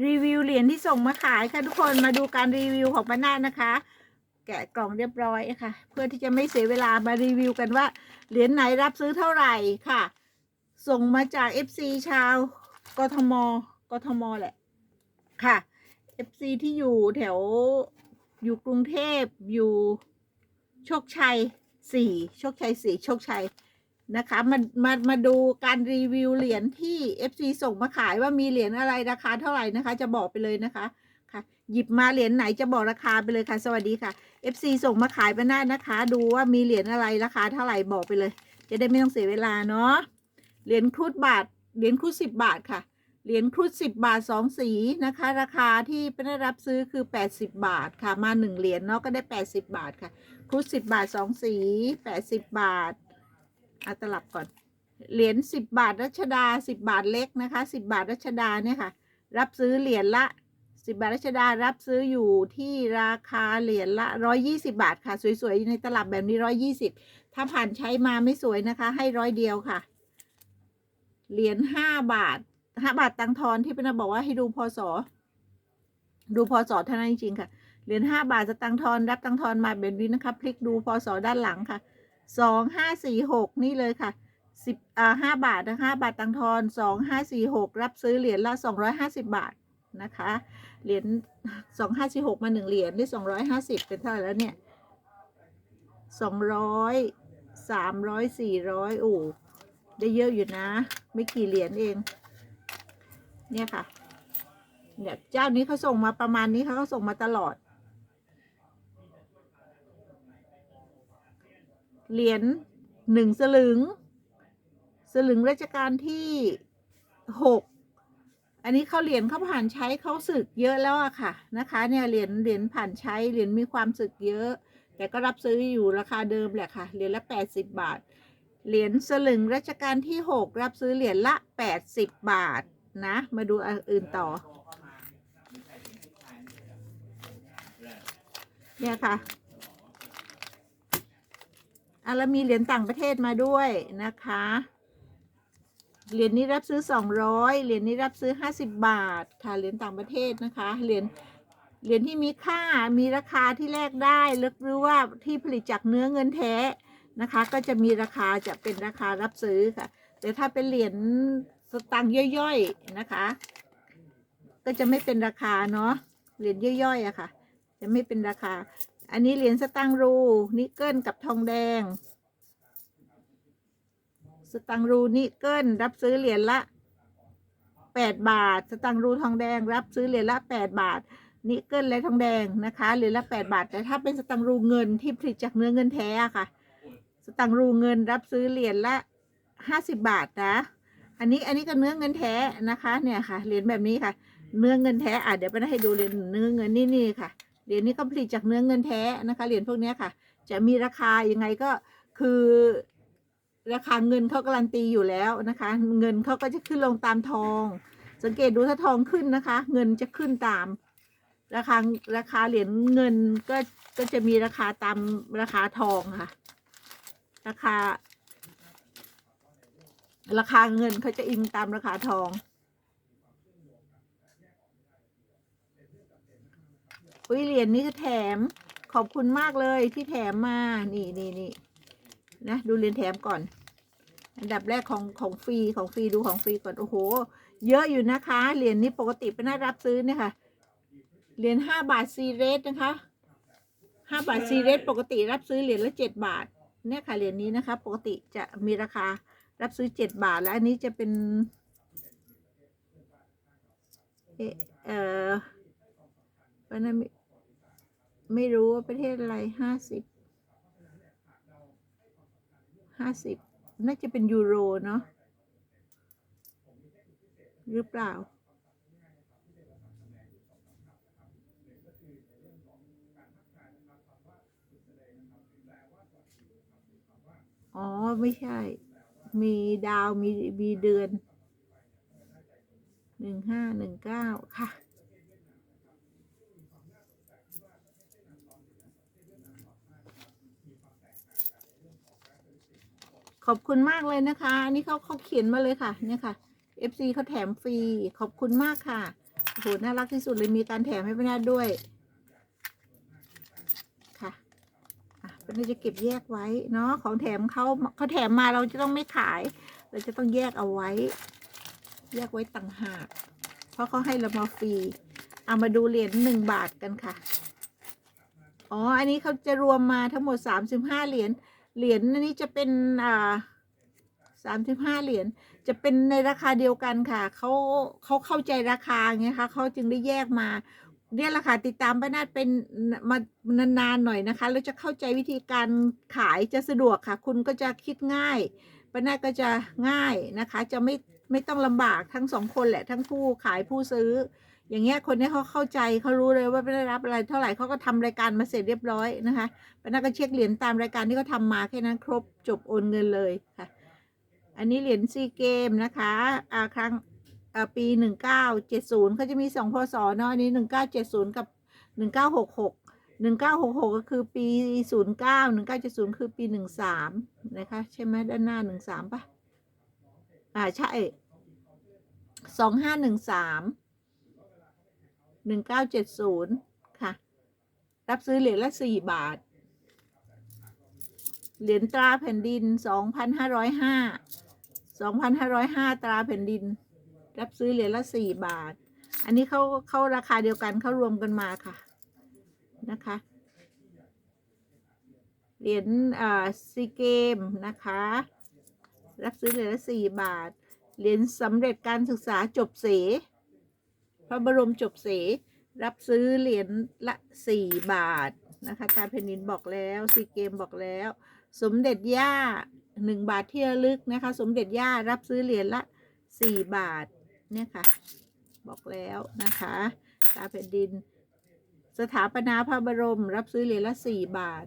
รีวิวเหรียญที่ส่งมาขายค่ะทุกคนมาดูการรีวิวของป้านานะคะ แกะกล่องเรียบร้อยค่ะ เพื่อที่จะไม่เสียเวลามารีวิวกันว่าเหรียญไหนรับซื้อเท่าไหร่ค่ะ ส่งมาจาก FC ชาวกทมกทมแหละค่ะ FC ที่อยู่แถวอยู่กรุงเทพอยู่โชคชัยสี่โชคชัยสี่โชคชัย นะคะมามามาดูการรีวิวเหรียญที่ FC ส่งมาขายว่ามีเหรียญอะไรราคาเท่าไหร่นะคะ จะบอกไปเลยนะคะค่ะ หยิบมาเหรียญไหนจะบอกราคาไปเลยค่ะ สวัสดีค่ะ FC ส่งมาขายไปหน้านะคะ ดูว่ามีเหรียญอะไรราคาเท่าไหร่บอกไปเลย จะได้ไม่ต้องเสียเวลาเนาะเหรียญครุฑบาทเหรียญครุฑสิบบาทค่ะเหรียญครุฑสิบบาทสองสีนะคะ ราคาที่เป็นได้รับซื้อคือแปดสิบบาทค่ะมาหนึ่งเหรียญเนาะก็ได้แปดสิบบาทค่ะครุฑสิบบาทสองสีแปดสิบบาท อะตลับก่อน เหรียญสิบบาทรัชดาสิบบาทเล็กนะคะสิบบาทรัชดาเนี่ยค่ะ รับซื้อเหรียญละสิบบาทรัชดารับซื้ออยู่ที่ราคาเหรียญละร้อยยี่สิบาทค่ะ สวยๆในตลับแบบนี้ร้อยยี่สิบถ้าผ่านใช้มาไม่สวยนะคะ ให้ร้อยเดียวค่ะ เหรียญห้าบาทห้าบาทตังทอนที่เป็นบอกว่าให้ดูพศดูพศเท่านั้นจริงๆค่ะ เหรียญห้าบาทสตังทอนรับตังทอนมาแบบนี้นะคะ พลิกดูพศด้านหลังค่ะ สองห้าสี่หกนี่เลยค่ะสิบอ่าห้าบาทนะห้าบาทตังทอนสองห้าสี่หกรับซื้อเหรียญละสองร้อยห้าสิบบาทนะคะ เหรียญสองห้าสี่หกมาหนึ่งเหรียญได้สองร้อยห้าสิบเป็นเท่าไหร่แล้วเนี่ยสองร้อยสามร้อยสี่ร้อยโอ้ได้เยอะอยู่นะ ไม่กี่เหรียญเอง เนี่ยค่ะเนี่ยเจ้านี้เขาส่งมาประมาณนี้เขาก็ส่งมาตลอด เหรียญหนึ่งสลึง สลึงราชการที่หกอันนี้เขาเหรียญเขาผ่านใช้เขาสึกเยอะแล้วอะค่ะนะคะ เนี่ยเหรียญเหรียญผ่านใช้เหรียญมีความสึกเยอะ แต่ก็รับซื้ออยู่ราคาเดิมแหละค่ะเหรียญละแปดสิบบาท เหรียญสลึงรัชกาลที่หกรับซื้อเหรียญละแปดสิบบาทนะ มาดูอื่นต่อ เนี่ยค่ะ อะแล้วมีเหรียญต่างประเทศมาด้วยนะคะ เหรียญนี้รับซื้อสองร้อยเหรียญนี้รับซื้อห้าสิบบาทค่ะเหรียญต่างประเทศนะคะ เหรียญเหรียญที่มีค่ามีราคาที่แลกได้หรือว่าที่ผลิตจากเนื้อเงินแท้นะคะ ก็จะมีราคาจะเป็นราคารับซื้อค่ะ แต่ถ้าเป็นเหรียญสตังค์ย่อยๆนะคะ ก็จะไม่เป็นราคาเนาะเหรียญย่อยๆอะค่ะ จะไม่เป็นราคา อันนี้เหรียญสตังรู นิกเกิลกับทองแดง สตังรูนิกเกิลรับซื้อเหรียญละแปดบาท สตังรูทองแดง รับซื้อเหรียญละแปดบาท นิกเกิลและทองแดงนะคะเหรียญละแปดบาท แต่ถ้าเป็นสตังรูเงินที่ผลิตจากเนื้อเงินแท้ค่ะ สตังรูเงินรับซื้อเหรียญละห้าสิบบาทนะ อันนี้อันนี้ก็เนื้อเงินแท้นะคะ เนี่ยค่ะเหรียญแบบนี้ค่ะ เนื้อเงินแท้อะเดี๋ยวไปให้ดูเหรียญเนื้อเงินนี่นี่ค่ะ เหรียญนี้ก็ผลิตจากเนื้อเงินแท้นะคะเหรียญพวกนี้ค่ะ จะมีราคายังไงก็คือราคาเงินเขาการันตีอยู่แล้วนะคะ เงินเขาก็จะขึ้นลงตามทอง สังเกตดูถ้าทองขึ้นนะคะ เงินจะขึ้นตาม ราคาราคาเหรียญเงินก็ก็จะมีราคาตามราคาทองค่ะ ราคา ราคาเงินเขาจะอิงตามราคาทอง อุ้ยเหรียญนี้คือแถม ขอบคุณมากเลยที่แถมมา นี่นี่นี่นะดูเหรียญแถมก่อน อันดับแรกของของฟรีของฟรีดูของฟรีก่อน โอ้โห เยอะอยู่นะคะ เหรียญนี้ปกติเป็นน่ารับซื้อเนี่ยค่ะ เหรียญห้าบาทซีเรสนะคะห้าบาทซีเรสปกติรับซื้อเหรียญละเจ็ดบาท เนี่ยค่ะเหรียญนี้นะคะ ปกติจะมีราคารับซื้อเจ็ดบาท แล้วอันนี้จะเป็นเอ่อเอ่อวันนั้น ไม่รู้ว่าประเทศอะไรห้าสิบห้าสิบน่าจะเป็นยูโรเนาะหรือเปล่า อ๋อ ไม่ใช่ มีดาวมีมีเดือนหนึ่งห้าหนึ่งเก้าค่ะ ขอบคุณมากเลยนะคะ อันนี้เขาเขาเขียนมาเลยค่ะ เนี่ยค่ะ FC เขาแถมฟรี ขอบคุณมากค่ะโหน่ารักที่สุดเลยมีการแถมให้ป้านาด้วย ค่ะอะป้านาจะเก็บแยกไว้เนาะของแถมเขาเขาแถมมาเราจะต้องไม่ขาย เราจะต้องแยกเอาไว้ แยกไว้ต่างหาก เพราะเขาให้เรามาฟรีเอามาดูเหรียญหนึ่งบาทกันค่ะ อ๋อ อันนี้เขาจะรวมมาทั้งหมดสามสิบห้าเหรียญ เหรียญอันนี้จะเป็นอ่าสามสิบห้าเหรียญจะเป็นในราคาเดียวกันค่ะเขาเขาเข้าใจราคาไงคะเขาจึงได้แยกมาเนี่ยแหละค่ะติดตามป้านาดเป็นมานานๆหน่อยนะคะแล้วจะเข้าใจวิธีการขายจะสะดวกค่ะ คุณก็จะคิดง่ายป้านาดก็จะง่ายนะคะ จะไม่ไม่ต้องลำบากทั้งสองคนแหละทั้งผู้ขายผู้ซื้อ อย่างเงี้ยคนนี้เขาเข้าใจเขารู้เลยว่าไม่ได้รับอะไรเท่าไหร่เขาก็ทำรายการมาเสร็จเรียบร้อยนะคะป้านาดก็เช็คเหรียญตามรายการที่เขาทำมาแค่นั้นครบจบโอนเงินเลยค่ะ อันนี้เหรียญซีเกมนะคะอ่าครั้งอ่าปีหนึ่งเก้าเจ็ดศูนย์เขาจะมีสองพศเนาะอันนี้หนึ่งเก้าเจ็ดศูนย์กับหนึ่งเก้าหกหกหนึ่งเก้าหกหกก็คือปีศูนย์เก้าหนึ่งเก้าเจ็ดศูนย์คือปีหนึ่งสามนะคะ ใช่ไหมด้านหน้าหนึ่งสามป่ะอ่าใช่สองห้าหนึ่งสาม หนึ่งเก้าเจ็ดศูนย์ค่ะ รับซื้อเหรียญละสี่บาท เหรียญตราแผ่นดินสองพันห้าร้อยห้าสองพันห้าร้อยห้าตราแผ่นดิน รับซื้อเหรียญละสี่บาท อันนี้เขาเขาราคาเดียวกันเขารวมกันมาค่ะ นะคะ เหรียญอ่าซีเกมนะคะ รับซื้อเหรียญละสี่บาท เหรียญสำเร็จการศึกษาจบเส ระบรมจบเสรับซื้อเหรียญละสี่บาทนะคะการแผ่นดินบอกแล้วซีเกมบอกแล้ว สมเด็จย่าหนึ่งบาทที่ระลึกนะคะ สมเด็จย่ารับซื้อเหรียญละสี่บาทเนี่ยค่ะ บอกแล้วนะคะตาแผ่นดิน สถาปนาพระบรม รับซื้อเหรียญละสี่บาท